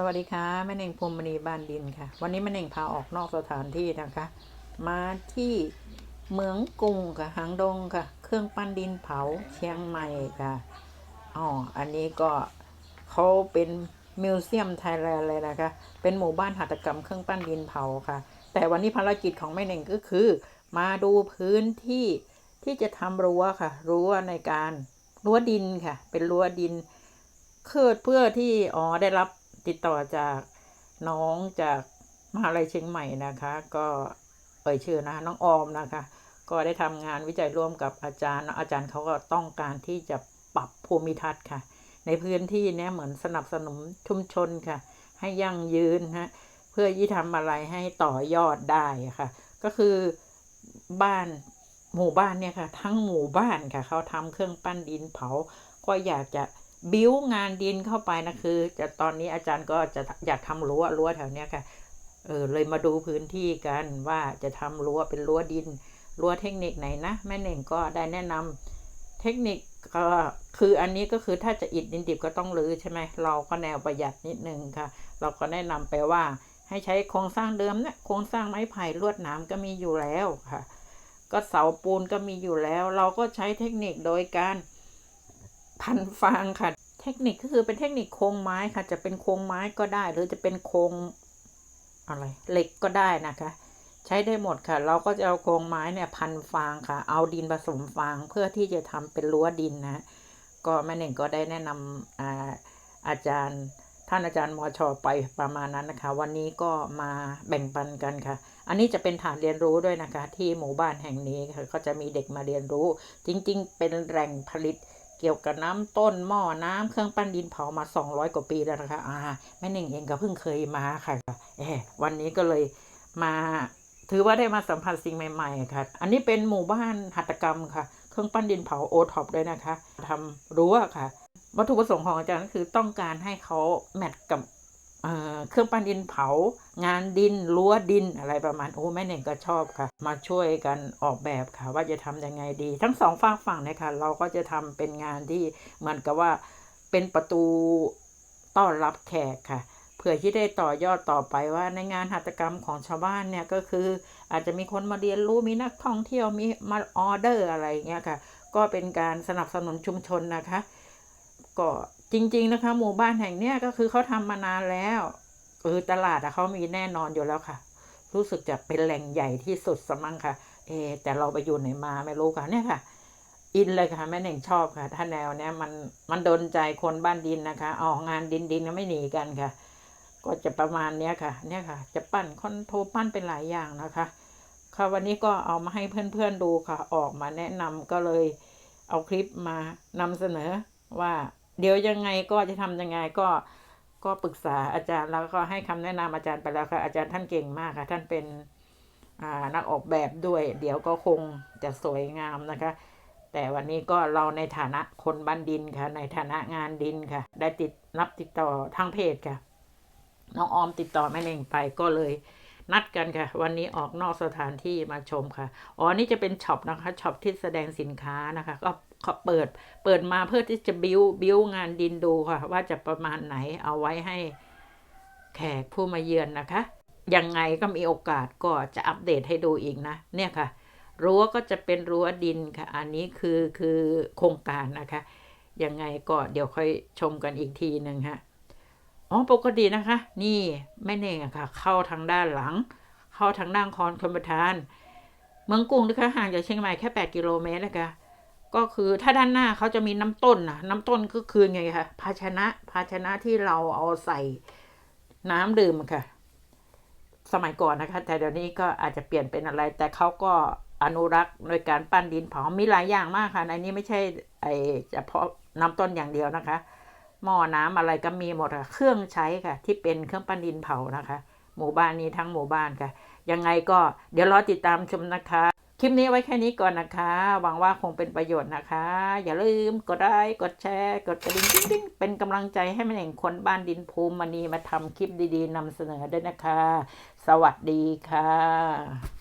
สวัสดีค่ะแม่เน่งพรมมณีบ้านดินค่ะ วันนี้แม่เน่งพาออกนอกสถานที่นะคะ มาที่เมืองกรุงค่ะหางดงค่ะ เครื่องปั้นดินเผาเชียงใหม่ค่ะอ๋ออันนี้ก็เขาเป็นมิวเซียมไทยแลนด์เลยนะคะ เป็นหมู่บ้านหัตถกรรมเครื่องปั้นดินเผาค่ะ แต่วันนี้ภารกิจของแม่เน่งก็คือ มาดูพื้นที่ที่จะทำรั้วค่ะ รั้วในการรั้วดินค่ะ เป็นรั้วดินเพื่อเพื่อที่อ๋อได้รับ ติดต่อจากน้องจากมหาลัยเชียงใหม่นะคะ ก็เอ่ยชื่อนะน้องออมนะคะ ก็ได้ทำงานวิจัยร่วมกับอาจารย์ อาจารย์เขาก็ต้องการที่จะปรับภูมิทัศน์ค่ะ ในพื้นที่เนี้ยเหมือนสนับสนุนชุมชนค่ะ ให้ยั่งยืนฮะเพื่อที่ทำอะไรให้ต่อยอดได้ค่ะ ก็คือบ้านหมู่บ้านเนี่ยค่ะ ทั้งหมู่บ้านค่ะเขาทำเครื่องปั้นดินเผาก็อยากจะ บิ้วงานดินเข้าไปนะคือจะตอนนี้อาจารย์ก็จะอยากทำรั้วรั้วแถวเนี้ยค่ะเออเลยมาดูพื้นที่กันว่าจะทำรั้วเป็นรั้วดินรั้วเทคนิคไหนนะแม่เน่งก็ได้แนะนำเทคนิคก็คืออันนี้ก็คือถ้าจะอิฐดินดิบก็ต้องรื้อใช่ไหมเราก็แนวประหยัดนิดนึงค่ะ เราก็แนะนำไปว่าให้ใช้โครงสร้างเดิมเนี่ยโครงสร้างไม้ไผ่ลวดหนามก็มีอยู่แล้วค่ะ ก็เสาปูนก็มีอยู่แล้ว เราก็ใช้เทคนิคโดยการ พันฟางค่ะ เทคนิคก็คือเป็นเทคนิคโครงไม้ค่ะ จะเป็นโครงไม้ก็ได้ หรือจะเป็นโครงอะไรเหล็กก็ได้นะคะ ใช้ได้หมดค่ะ เราก็จะเอาโครงไม้เนี่ยพันฟางค่ะ เอาดินผสมฟางเพื่อที่จะทำเป็นรั้วดินนะก็แม่หนึ่งก็ได้แนะนำอาอาจารย์ท่านอาจารย์มอชอไปประมาณนั้นนะคะ วันนี้ก็มาแบ่งปันกันค่ะ อันนี้จะเป็นฐานเรียนรู้ด้วยนะคะ ที่หมู่บ้านแห่งนี้ค่ะก็จะมีเด็กมาเรียนรู้ จริง ๆ เป็นแหล่งผลิต เกี่ยวกับน้ำต้นหม้อน้ำเครื่องปั้นดินเผามา 200 กว่าปีแล้วนะคะอ่าแม่หนึ่งเองก็เพิ่งเคยมาค่ะเอวันนี้ก็เลยมาถือว่าได้มาสัมผัสสิ่งใหม่ๆค่ะ อันนี้เป็นหมู่บ้านหัตถกรรมค่ะ เครื่องปั้นดินเผาโอท็อปด้วยนะคะทำรั้วค่ะ วัตถุประสงค์ของอาจารย์ก็คือต้องการให้เขาแมทกับ เครื่องปั้นดินเผางานดินรั้วดินอะไรประมาณโอ้แม่เน่งก็ชอบค่ะ มาช่วยกันออกแบบค่ะ ว่าจะทำยังไงดี ทั้งสองฝากฝั่งเนี่ยค่ะเราก็จะทำเป็นงานที่เหมือนกับว่าเป็นประตูต้อนรับแขกค่ะเพื่อที่ได้ต่อยอดต่อไปว่าในงานหัตถกรรมของชาวบ้านเนี่ยก็คืออาจจะมีคนมาเรียนรู้มีนักท่องเที่ยวมีมาออเดอร์อะไรเงี้ยค่ะ ก็เป็นการสนับสนุนชุมชนนะคะ ก็ จริง ๆ นะคะ หมู่บ้านแห่งเนี้ยก็คือเขาทำมานานแล้วเออตลาดอะเขามีแน่นอนอยู่แล้วค่ะ รู้สึกจะเป็นแหล่งใหญ่ที่สุดสมั่งค่ะ เอ แต่เราไปอยู่ไหนมาไม่รู้ค่ะเนี่ยค่ะอินเลยค่ะแม่เน่งชอบค่ะ ถ้าแนวเนี้ยมันมันโดนใจคนบ้านดินนะคะ ออกงานดินดินก็ไม่หนีกันค่ะ ก็จะประมาณเนี้ยค่ะ เนี่ยค่ะ จะปั้นคอนโทรปั้นเป็นหลายอย่างนะคะ ค่ะวันนี้ก็เอามาให้เพื่อนๆดูค่ะ ออกมาแนะนำก็เลยเอาคลิปมานำเสนอว่า เดี๋ยวยังไงก็จะทำยังไงก็ก็ปรึกษาอาจารย์แล้วก็ให้คำแนะนำอาจารย์ไปแล้วค่ะ อาจารย์ท่านเก่งมากค่ะ ท่านเป็นอ่านักออกแบบด้วย เดี๋ยวก็คงจะสวยงามนะคะ แต่วันนี้ก็เราในฐานะคนบ้านดินค่ะ ในฐานะงานดินค่ะ ได้ติดรับติดต่อทางเพจค่ะ น้องออมติดต่อแม่เน่งไปก็เลยนัดกันค่ะ วันนี้ออกนอกสถานที่มาชมค่ะ อ๋อ นี่จะเป็นช็อปนะคะช็อปที่แสดงสินค้านะคะ ก็ ขาเปิด เปิดมาเพื่อที่จะบิวบิวงานดินดูค่ะ ว่าจะประมาณไหนเอาไว้ให้แขกผู้มาเยือนนะคะ ยังไงก็มีโอกาสก็จะอัปเดตให้ดูอีกนะ เนี่ยค่ะ รั้วก็จะเป็นรั้วดินค่ะ อันนี้คือคือโครงการนะคะ ยังไงก็เดี๋ยวค่อยชมกันอีกทีหนึ่งฮะ อ๋อปกตินะคะ นี่แม่เน่งอะค่ะ เข้าทางด้านหลัง เข้าทางด้านคอนคอมประทาน เมืองกรุงนะคะห่างจากเชียงใหม่แค่ 8 กิโลเมตรนะคะ ก็คือถ้าด้านหน้าเขาจะมีน้ำต้นนะน้ำต้นก็คือไงคะภาชนะภาชนะที่เราเอาใส่น้ำดื่มค่ะ สมัยก่อนนะคะ แต่เดี๋ยวนี้ก็อาจจะเปลี่ยนเป็นอะไร แต่เขาก็อนุรักษ์โดยการปั้นดินเผามีหลายอย่างมากค่ะ ในนี้ไม่ใช่ไอเฉพาะน้ำต้นอย่างเดียวนะคะ หม้อน้ำอะไรก็มีหมดค่ะ เครื่องใช้ค่ะ ที่เป็นเครื่องปั้นดินเผานะคะ หมู่บ้านนี้ทั้งหมู่บ้านค่ะ ยังไงก็เดี๋ยวรอติดตามชมนะคะ คลิปนี้ไว้แค่นี้ก่อนนะคะ หวังว่าคงเป็นประโยชน์นะคะ อย่าลืมกดไลค์กดแชร์ กดกระดิ่งติ๊งเป็นกำลังใจให้แม่เองคนบ้านดินภูมิมณีมาทำคลิปดีๆนำเสนอด้วยนะคะ สวัสดีค่ะ